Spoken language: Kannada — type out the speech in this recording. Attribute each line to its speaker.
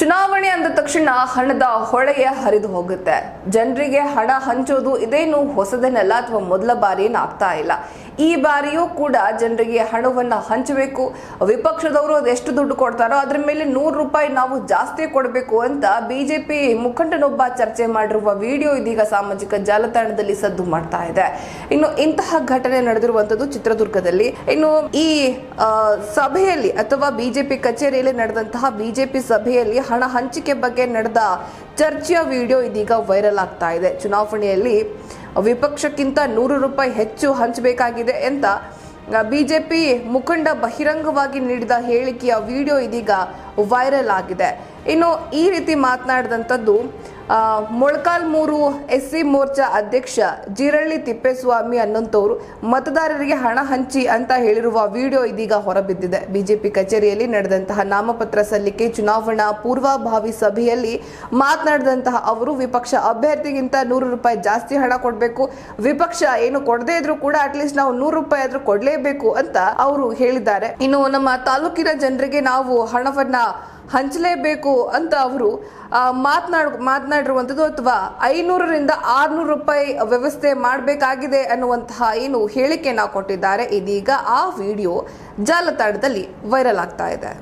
Speaker 1: ಚುನಾವಣೆ ಅಂದ ತಕ್ಷಣ ಹಣದ ಹೊಳೆಯ ಹರಿದು ಹೋಗುತ್ತೆ. ಜನರಿಗೆ ಹಣ ಹಂಚೋದು ಇದೇನು ಹೊಸದೇನಲ್ಲ ಅಥವಾ ಮೊದಲ ಬಾರಿ ಏನು ಆಗ್ತಾ ಇಲ್ಲ. ಈ ಬಾರಿಯೂ ಕೂಡ ಜನರಿಗೆ ಹಣವನ್ನ ಹಂಚಬೇಕು. ವಿಪಕ್ಷದವರು ಅದೆಷ್ಟು ದುಡ್ಡು ಕೊಡ್ತಾರೋ ಅದ್ರ ಮೇಲೆ ನೂರು ರೂಪಾಯಿ ನಾವು ಜಾಸ್ತಿ ಕೊಡಬೇಕು ಅಂತ ಬಿಜೆಪಿ ಮುಖಂಡನೊಬ್ಬ ಚರ್ಚೆ ಮಾಡಿರುವ ವಿಡಿಯೋ ಇದೀಗ ಸಾಮಾಜಿಕ ಜಾಲತಾಣದಲ್ಲಿ ಸದ್ದು ಮಾಡ್ತಾ ಇದೆ. ಇನ್ನು ಇಂತಹ ಘಟನೆ ನಡೆದಿರುವಂತದ್ದು ಚಿತ್ರದುರ್ಗದಲ್ಲಿ. ಇನ್ನು ಈ ಸಭೆಯಲ್ಲಿ ಅಥವಾ ಬಿಜೆಪಿ ಕಚೇರಿಯಲ್ಲಿ ನಡೆದಂತಹ ಬಿಜೆಪಿ ಸಭೆಯಲ್ಲಿ ಹಣ ಹಂಚಿಕೆ ಬಗ್ಗೆ ನಡೆದ ಚರ್ಚೆಯ ವಿಡಿಯೋ ಇದೀಗ ವೈರಲ್ ಆಗ್ತಾ ಇದೆ. ಚುನಾವಣೆಯಲ್ಲಿ ವಿಪಕ್ಷಕ್ಕಿಂತ ನೂರು ರೂಪಾಯಿ ಹೆಚ್ಚು ಹಂಚಬೇಕಾಗಿದೆ ಅಂತ ಬಿಜೆಪಿ ಮುಖಂಡ ಬಹಿರಂಗವಾಗಿ ನೀಡಿದ ಹೇಳಿಕೆಯ ವಿಡಿಯೋ ಇದೀಗ ವೈರಲ್ ಆಗಿದೆ. ಇನ್ನು ಈ ರೀತಿ ಮಾತನಾಡಿದಂಥದ್ದು ಮೊಳಕಾಲ್ಮೂರು ಎಸ್ ಸಿ ಮೋರ್ಚಾ ಅಧ್ಯಕ್ಷ ಜೀರಳ್ಳಿ ತಿಪ್ಪೇಸ್ವಾಮಿ ಅನ್ನೋಂಥವ್ರು ಮತದಾರರಿಗೆ ಹಣ ಹಂಚಿ ಅಂತ ಹೇಳಿರುವ ವಿಡಿಯೋ ಇದೀಗ ಹೊರಬಿದ್ದಿದೆ. ಬಿಜೆಪಿ ಕಚೇರಿಯಲ್ಲಿ ನಡೆದಂತಹ ನಾಮಪತ್ರ ಸಲ್ಲಿಕೆ, ಚುನಾವಣಾ ಪೂರ್ವಭಾವಿ ಸಭೆಯಲ್ಲಿ ಮಾತನಾಡಿದಂತಹ ಅವರು, ವಿಪಕ್ಷ ಅಭ್ಯರ್ಥಿಗಿಂತ ನೂರು ರೂಪಾಯಿ ಜಾಸ್ತಿ ಹಣ ಕೊಡಬೇಕು, ವಿಪಕ್ಷ ಏನು ಕೊಡದೇ ಇದ್ರು ಕೂಡ ಅಟ್ಲೀಸ್ಟ್ ನಾವು ನೂರು ರೂಪಾಯಿ ಆದ್ರೂ ಕೊಡಲೇಬೇಕು ಅಂತ ಅವರು ಹೇಳಿದ್ದಾರೆ. ಇನ್ನು ನಮ್ಮ ತಾಲೂಕಿನ ಜನರಿಗೆ ನಾವು ಹಣವನ್ನ ಹಂಚಲೇಬೇಕು ಅಂತ ಅವರು ಮಾತನಾಡ್, ಮಾತನಾಡಿರುವಂಥದ್ದು ಅಥವಾ ಐನೂರರಿಂದ ಆರ್ನೂರು ರೂಪಾಯಿ ವ್ಯವಸ್ಥೆ ಮಾಡಬೇಕಾಗಿದೆ ಅನ್ನುವಂತಹ ಏನು ಹೇಳಿಕೆಯನ್ನು ಕೊಟ್ಟಿದ್ದಾರೆ. ಇದೀಗ ಆ ವಿಡಿಯೋ ಜಾಲತಾಣದಲ್ಲಿ ವೈರಲ್ ಆಗ್ತಾ ಇದೆ.